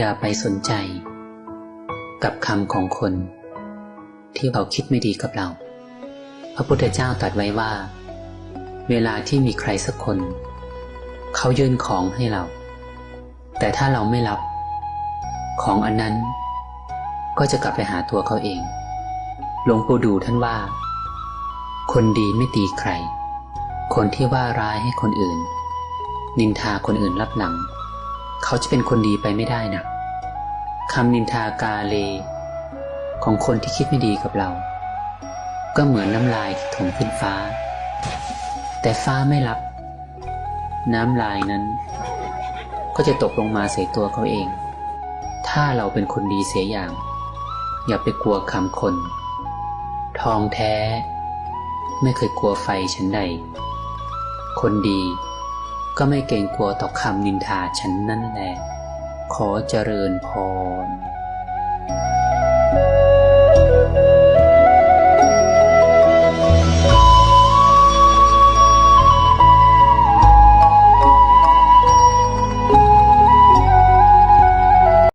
อย่าไปสนใจ กับคำของคน ที่เขาคิดไม่ดีกับเรา พระพุทธเจ้าตรัสไว้ว่า เวลาที่มีใครสักคน เขายื่นของให้เรา แต่ถ้าเราไม่รับ ของอันนั้น ก็จะกลับไปหาตัวเขาเอง หลวงปู่ดูท่านว่า คนดีไม่ตีใคร คนที่ว่าร้ายให้คนอื่น นินทาคนอื่นรับหลัง เขาจะเป็นคนดีไปไม่ได้นะคำนินทากาเล ของคนที่คิดไม่ดีกับเรา ก็เหมือนน้ำลายที่ถมขึ้นฟ้า แต่ฟ้าไม่รับ น้ำลายนั้น ก็จะตกลงมาใส่ตัวเขาเอง ถ้าเราเป็นคนดีเสียอย่าง อย่าไปกลัวคำคน ทองแท้ ไม่เคยกลัวไฟฉันใด คนดี ก็ไม่เกรงกลัวต่อคำนินทาฉันนั่นแหละ ขอเจริญพร